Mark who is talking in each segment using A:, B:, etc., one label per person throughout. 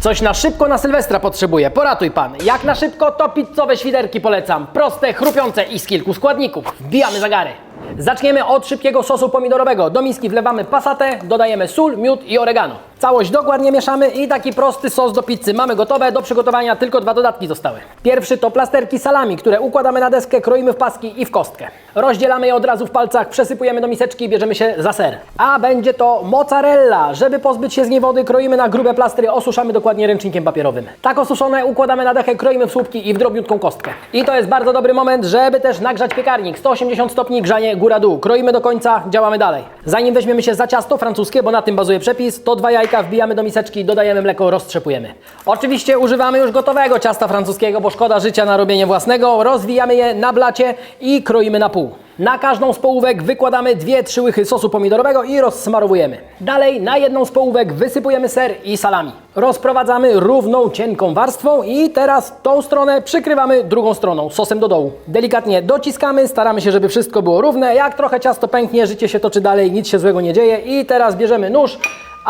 A: Coś na szybko na Sylwestra potrzebuję. Poratuj pan. Jak na szybko, to pizzowe świderki polecam. Proste, chrupiące i z kilku składników. Wbijamy zagary. Zaczniemy od szybkiego sosu pomidorowego. Do miski wlewamy pasatę, dodajemy sól, miód i oregano. Całość dokładnie mieszamy i taki prosty sos do pizzy mamy gotowe. Do przygotowania tylko dwa dodatki zostały. Pierwszy to plasterki salami, które układamy na deskę, kroimy w paski i w kostkę. Rozdzielamy je od razu w palcach, przesypujemy do miseczki i bierzemy się za ser. A będzie to mozzarella. Żeby pozbyć się z niej wody, kroimy na grube plastry, osuszamy dokładnie ręcznikiem papierowym. Tak osuszone układamy na dechę, kroimy w słupki i w drobniutką kostkę. I to jest bardzo dobry moment, żeby też nagrzać piekarnik. 180 stopni grzanie góra-dół. Kroimy do końca, działamy dalej. Zanim weźmiemy się za ciasto francuskie, bo na tym bazuje przepis, to dwa jajka wbijamy do miseczki, dodajemy mleko, roztrzepujemy. Oczywiście używamy już gotowego ciasta francuskiego, bo szkoda życia na robienie własnego. Rozwijamy je na blacie i kroimy na pół. Na każdą z połówek wykładamy dwie, trzy łychy sosu pomidorowego i rozsmarowujemy. Dalej na jedną z połówek wysypujemy ser i salami. Rozprowadzamy równą, cienką warstwą i teraz tą stronę przykrywamy drugą stroną, sosem do dołu. Delikatnie dociskamy, staramy się, żeby wszystko było równe. Jak trochę ciasto pęknie, życie się toczy dalej, nic się złego nie dzieje. I teraz bierzemy nóż,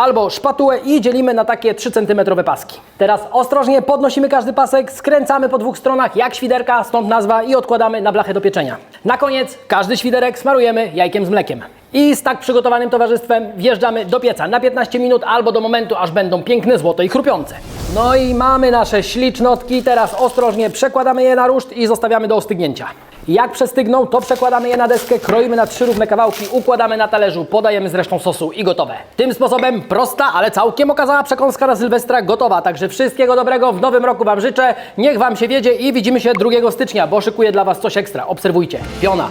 A: albo szpatułę i dzielimy na takie 3 cm paski. Teraz ostrożnie podnosimy każdy pasek, skręcamy po dwóch stronach jak świderka, stąd nazwa i odkładamy na blachę do pieczenia. Na koniec każdy świderek smarujemy jajkiem z mlekiem. I z tak przygotowanym towarzystwem wjeżdżamy do pieca na 15 minut albo do momentu, aż będą piękne, złote i chrupiące. No i mamy nasze ślicznotki, teraz ostrożnie przekładamy je na ruszt i zostawiamy do ostygnięcia. Jak przestygną, to przekładamy je na deskę, kroimy na trzy równe kawałki, układamy na talerzu, podajemy z resztą sosu i gotowe. Tym sposobem prosta, ale całkiem okazała przekąska na Sylwestra gotowa. Także wszystkiego dobrego w nowym roku Wam życzę. Niech Wam się wiedzie i widzimy się 2 stycznia, bo szykuję dla Was coś ekstra. Obserwujcie. Piona.